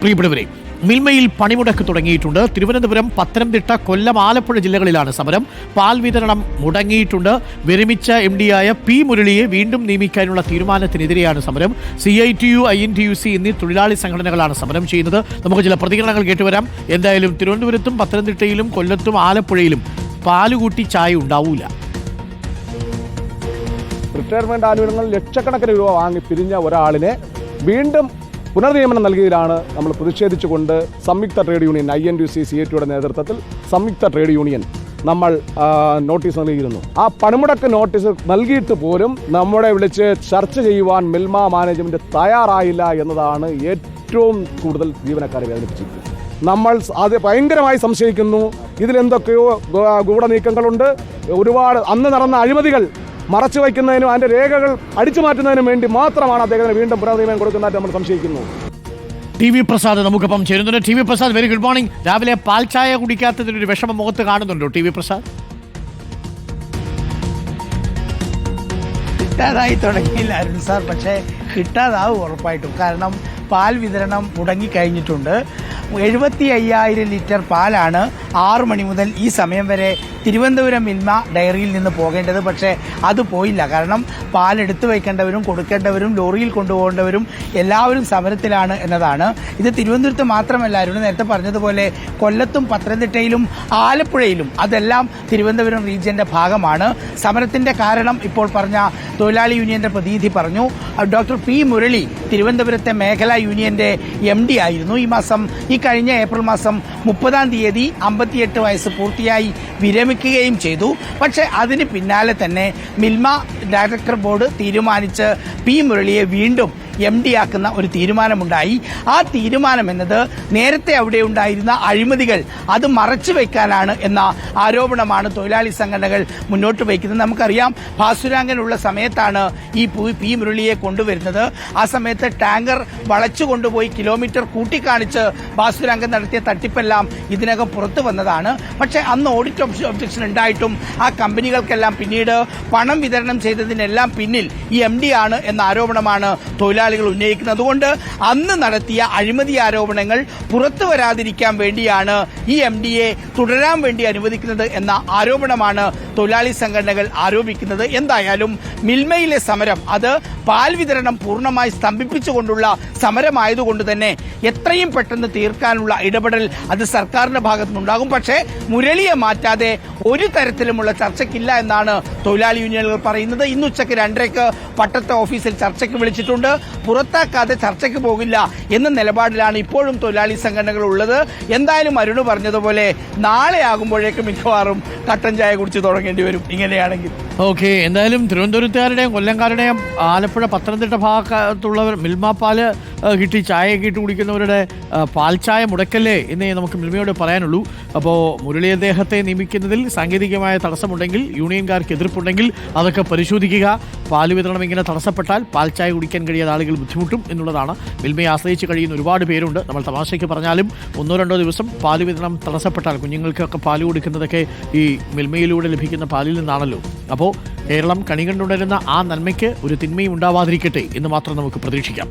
പ്രിയപ്പെട്ടവരെ മിൽമയിൽ പണിമുടക്ക് തുടങ്ങിയിട്ടുണ്ട്. തിരുവനന്തപുരം പത്തനംതിട്ട കൊല്ലം ആലപ്പുഴ ജില്ലകളിലാണ് സമരം. പാൽ വിതരണം മുടങ്ങിയിട്ടുണ്ട്. വിരമിച്ച എം ആയ പി മുരളിയെ വീണ്ടും നിയമിക്കാനുള്ള തീരുമാനത്തിനെതിരെയാണ് സമരം. C I T U I N T U C എന്നീ തൊഴിലാളി സംഘടനകളാണ് സമരം ചെയ്യുന്നത്. നമുക്ക് ചില പ്രതികരണങ്ങൾ കേട്ടുവരാം. എന്തായാലും തിരുവനന്തപുരത്തും പത്തനംതിട്ടയിലും കൊല്ലത്തും ആലപ്പുഴയിലും പാലുകൂട്ടി ചായ ഉണ്ടാവൂല. റിട്ടയർമെന്റ് ആനുകൂല്യങ്ങൾ ലക്ഷക്കണക്കിന് രൂപ വാങ്ങി പിരിഞ്ഞ ഒരാളിനെ വീണ്ടും പുനർനിയമനം നൽകിയതിലാണ് നമ്മൾ പ്രതിഷേധിച്ചുകൊണ്ട് സംയുക്ത trade union I N U C C A ടിയുടെ നേതൃത്വത്തിൽ സംയുക്ത ട്രേഡ് യൂണിയൻ നമ്മൾ നോട്ടീസ് നൽകിയിരുന്നു. ആ പണിമുടക്ക് നോട്ടീസ് നൽകിയിട്ട് പോലും നമ്മളെ വിളിച്ച് ചർച്ച ചെയ്യുവാൻ മിൽമ മാനേജ്മെന്റ് തയ്യാറായില്ല എന്നതാണ് ഏറ്റവും കൂടുതൽ ജീവനക്കാരെ വേദനിപ്പിച്ചിരിക്കുന്നത്. നമ്മൾ അത് ഭയങ്കരമായി സംശയിക്കുന്നു. ഇതിലെന്തൊക്കെയോ ഗൂഢനീക്കങ്ങളുണ്ട്. ഒരുപാട് അന്ന് നടന്ന അഴിമതികൾ മറച്ചു വയ്ക്കുന്നതിനും അതിന്റെ രേഖകൾ അടിച്ചു മാറ്റുന്നതിനും വേണ്ടി മാത്രമാണ് അദ്ദേഹത്തിന് വീണ്ടും പുനർനിയമനം കൊടുക്കുന്നതായിട്ട് നമ്മൾ സംശയിക്കുന്നു. ടി വി പ്രസാദ് നമുക്കൊപ്പം ചേരുന്നുണ്ട് T V Prasad very good morning രാവിലെ പാൽ ചായ കുടിക്കാത്തതിനൊരു വിഷമം മുഖത്ത് കാണുന്നുണ്ടോ ടി വി പ്രസാദ്? കിട്ടാതായി തുടങ്ങിയില്ല അരുൺ സാർ. പക്ഷേ കിട്ടാതാവും ഉറപ്പായിട്ടും. കാരണം പാൽ വിതരണം മുടങ്ങിക്കഴിഞ്ഞിട്ടുണ്ട് എഴുപത്തി അയ്യായിരം ലിറ്റർ പാലാണ് ആറു മണി മുതൽ ഈ സമയം വരെ തിരുവനന്തപുരം മിൽമ ഡയറിയിൽ നിന്ന് പോകേണ്ടത്. പക്ഷേ അത് പോയില്ല. കാരണം പാലെടുത്തു വയ്ക്കേണ്ടവരും കൊടുക്കേണ്ടവരും ലോറിയിൽ കൊണ്ടുപോകേണ്ടവരും എല്ലാവരും സമരത്തിലാണ് എന്നതാണ്. ഇത് തിരുവനന്തപുരത്ത് മാത്രമല്ല അരുണ് നേരത്തെ പറഞ്ഞതുപോലെ കൊല്ലത്തും പത്തനംതിട്ടയിലും ആലപ്പുഴയിലും അതെല്ലാം തിരുവനന്തപുരം റീജിയന്റെ ഭാഗമാണ്. സമരത്തിന്റെ കാരണം ഇപ്പോൾ പറഞ്ഞ തൊഴിലാളി യൂണിയന്റെ പ്രതിനിധി പറഞ്ഞു. ഡോക്ടർ പി മുരളി തിരുവനന്തപുരത്തെ മേഖലാ യൂണിയന്റെ എം ഡി ആയിരുന്നു. ഈ മാസം ഈ കഴിഞ്ഞ ഏപ്രിൽ മാസം മുപ്പതാം തീയതി അമ്പത്തിയെട്ട് വയസ്സ് പൂർത്തിയായി വിരമിക്കുകയും ചെയ്തു. പക്ഷേ അതിന് പിന്നാലെ തന്നെ മിൽമ ഡയറക്ടർ ബോർഡ് തീരുമാനിച്ച് പി മുരളിയെ വീണ്ടും എം ഡി ആക്കുന്ന ഒരു തീരുമാനമുണ്ടായി. ആ തീരുമാനം എന്നത് നേരത്തെ അവിടെ ഉണ്ടായിരുന്ന അഴിമതികൾ അത് മറച്ചു വെക്കാനാണ് എന്ന ആരോപണമാണ് തൊഴിലാളി സംഘടനകൾ മുന്നോട്ട് വയ്ക്കുന്നത്. നമുക്കറിയാം ഭാസുരാങ്കനുള്ള സമയത്താണ് ഈ പു- മുരളിയെ കൊണ്ടുവരുന്നത്. ആ സമയത്ത് ടാങ്കർ വളച്ചു കൊണ്ടുപോയി കിലോമീറ്റർ കൂട്ടിക്കാണിച്ച് ഭാസുരാങ്കൻ നടത്തിയ തട്ടിപ്പെല്ലാം ഇതിനകം പുറത്തു വന്നതാണ്. പക്ഷേ അന്ന് ഓഡിറ്റ് ഒബ്ജ- ഒബ്ജക്ഷൻ ഉണ്ടായിട്ടും ആ കമ്പനികൾക്കെല്ലാം പിന്നീട് പണം വിതരണം ചെയ്തതിനെല്ലാം പിന്നിൽ ഈ എം ഡി ആണ് എന്ന ആരോപണമാണ് തൊഴിലാളികൾ ഉന്നയിക്കുന്നതുകൊണ്ട് അന്ന് നടത്തിയ അഴിമതി ആരോപണങ്ങൾ പുറത്തു വരാതിരിക്കാൻ വേണ്ടിയാണ് ഈ എം ഡിയെ തുടരാൻ വേണ്ടി അനുവദിക്കുന്നത് എന്ന ആരോപണമാണ് തൊഴിലാളി സംഘടനകൾ ആരോപിക്കുന്നത്. എന്തായാലും മിൽമയിലെ സമരം അത് പാൽ വിതരണം പൂർണമായി സ്തംഭിപ്പിച്ചുകൊണ്ടുള്ള സമരമായതുകൊണ്ട് തന്നെ എത്രയും പെട്ടെന്ന് തീർക്കാനുള്ള ഇടപെടൽ അത് സർക്കാരിന്റെ ഭാഗത്തുനിന്നുണ്ടാകും. പക്ഷേ മുരളിയെ മാറ്റാതെ ഒരു തരത്തിലുമുള്ള ചർച്ചയ്ക്കില്ല എന്നാണ് തൊഴിലാളി യൂണിയനുകൾ പറയുന്നത്. ഇന്ന് ഉച്ചയ്ക്ക് രണ്ടരയ്ക്ക് പട്ടത്തെ ഓഫീസിൽ ചർച്ചയ്ക്ക് വിളിച്ചിട്ടുണ്ട്. പുറത്താക്കാതെ ചർച്ചയ്ക്ക് പോകില്ല എന്ന നിലപാടിലാണ് ഇപ്പോഴും തൊഴിലാളി സംഘടനകൾ ഉള്ളത്. എന്തായാലും അരുണ് പറഞ്ഞതുപോലെ നാളെ ആകുമ്പോഴേക്കും മിക്കവാറും കട്ടൻ ചായ കുടിച്ച് തുടങ്ങേണ്ടി വരും. ഇങ്ങനെയാണെങ്കിൽ. ഓക്കെ എന്തായാലും തിരുവനന്തപുരത്തുകാരുടെയും കൊല്ലംകാരുടെയും ആലപ്പുഴ പത്തനംതിട്ട ഭാഗത്തുള്ളവർ മിൽമ പാൽ ആ, കിട്ടി ചായയൊക്കെ ഇട്ട് കുടിക്കുന്നവരുടെ പാൽച്ചായ പാൽ ചായ മുടക്കല്ലേ എന്നേ നമുക്ക് മിൽമയോട് പറയാനുള്ളൂ. അപ്പോൾ മുരളി അദ്ദേഹത്തെ നിയമിക്കുന്നതിൽ സാങ്കേതികമായ തടസ്സമുണ്ടെങ്കിൽ യൂണിയൻകാർക്ക് എതിർപ്പുണ്ടെങ്കിൽ അതൊക്കെ പരിശോധിക്കുക. പാൽ വിതരണം ഇങ്ങനെ തടസ്സപ്പെട്ടാൽ പാൽ ചായ കുടിക്കാൻ കഴിയാത്ത ആളുകൾ ബുദ്ധിമുട്ടും എന്നുള്ളതാണ്. മിൽമയെ ആശ്രയിച്ച് കഴിയുന്ന ഒരുപാട് പേരുണ്ട്. നമ്മൾ തമാശയ്ക്ക് പറഞ്ഞാലും ഒന്നോ രണ്ടോ ദിവസം പാൽ വിതരണം തടസ്സപ്പെട്ടാൽ കുഞ്ഞുങ്ങൾക്കൊക്കെ പാൽ കൊടുക്കുന്നതൊക്കെ ഈ മിൽമയിലൂടെ ലഭിക്കുന്ന പാലിൽ നിന്നാണല്ലോ. അപ്പോൾ കേരളം കണി കണ്ടുണരുന്ന ആ നന്മയ്ക്ക് ഒരു തിന്മയും ഉണ്ടാവാതിരിക്കട്ടെ എന്ന് മാത്രം നമുക്ക് പ്രതീക്ഷിക്കാം.